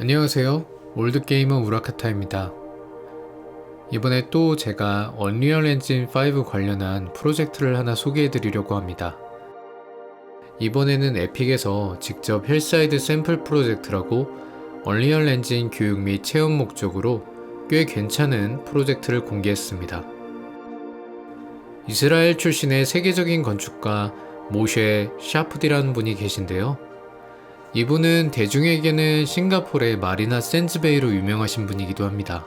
안녕하세요. 올드게이머 우라카타입니다. 이번에 또 제가 언리얼 엔진 5 관련한 프로젝트를 하나 소개해 드리려고 합니다. 이번에는 에픽에서 직접 힐사이드 샘플 프로젝트라고 언리얼 엔진 교육 및 체험 목적으로 꽤 괜찮은 프로젝트를 공개했습니다. 이스라엘 출신의 세계적인 건축가 모쉐 샤프디라는 분이 계신데요. 이분은 대중에게는 싱가포르의 마리나 샌즈베이로 유명하신 분이기도 합니다.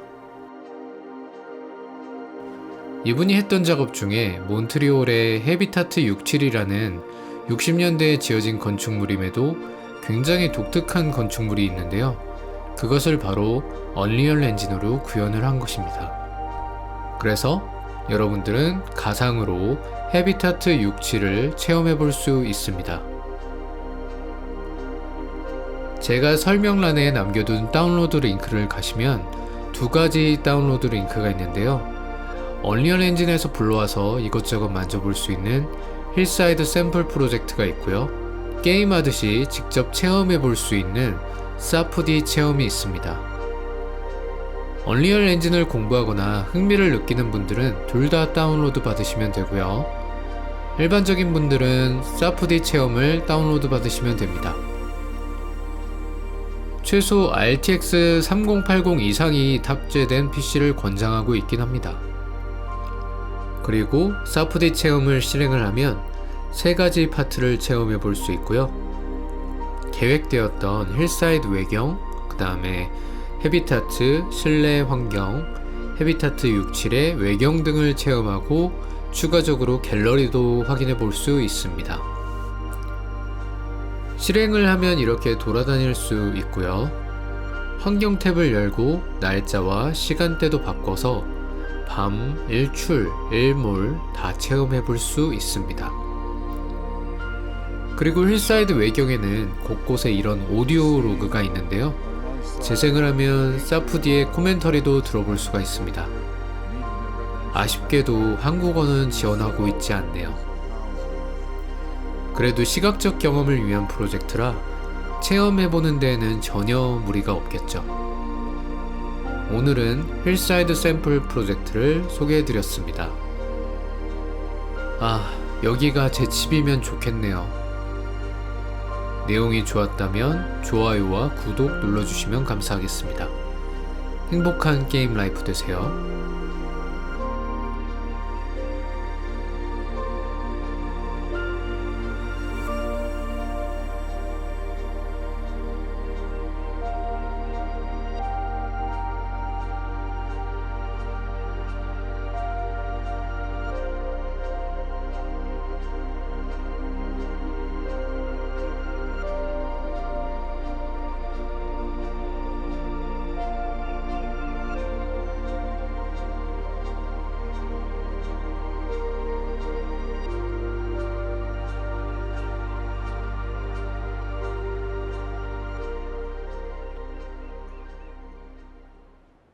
이분이 했던 작업 중에 몬트리올의 헤비타트 67이라는 60년대에 지어진 건축물임에도 굉장히 독특한 건축물이 있는데요. 그것을 바로 언리얼 엔진으로 구현을 한 것입니다. 그래서 여러분들은 가상으로 헤비타트 67을 체험해 볼 수 있습니다. 제가 설명란에 남겨둔 다운로드 링크를 가시면 두 가지 다운로드 링크가 있는데요. 언리얼 엔진에서 불러와서 이것저것 만져볼 수 있는 힐사이드 샘플 프로젝트가 있고요. 게임하듯이 직접 체험해 볼 수 있는 사프디 체험이 있습니다. 언리얼 엔진을 공부하거나 흥미를 느끼는 분들은 둘 다 다운로드 받으시면 되고요. 일반적인 분들은 사프디 체험을 다운로드 받으시면 됩니다. 최소 RTX 3080 이상이 탑재된 PC를 권장하고 있긴 합니다. 그리고 사프디 체험을 실행을 하면 세 가지 파트를 체험해 볼 수 있고요. 계획되었던 힐사이드 외경, 그 다음에 헤비타트 실내 환경, 헤비타트 67의 외경 등을 체험하고 추가적으로 갤러리도 확인해 볼 수 있습니다. 실행을 하면 이렇게 돌아다닐 수 있고요. 환경 탭을 열고 날짜와 시간대도 바꿔서 밤, 일출, 일몰 다 체험해 볼 수 있습니다. 그리고 힐사이드 외경에는 곳곳에 이런 오디오 로그가 있는데요. 재생을 하면 사프디의 코멘터리도 들어볼 수가 있습니다. 아쉽게도 한국어는 지원하고 있지 않네요. 그래도 시각적 경험을 위한 프로젝트라 체험해보는 데에는 전혀 무리가 없겠죠. 오늘은 힐사이드 샘플 프로젝트를 소개해드렸습니다. 아, 여기가 제 집이면 좋겠네요. 내용이 좋았다면 좋아요와 구독 눌러주시면 감사하겠습니다. 행복한 게임 라이프 되세요.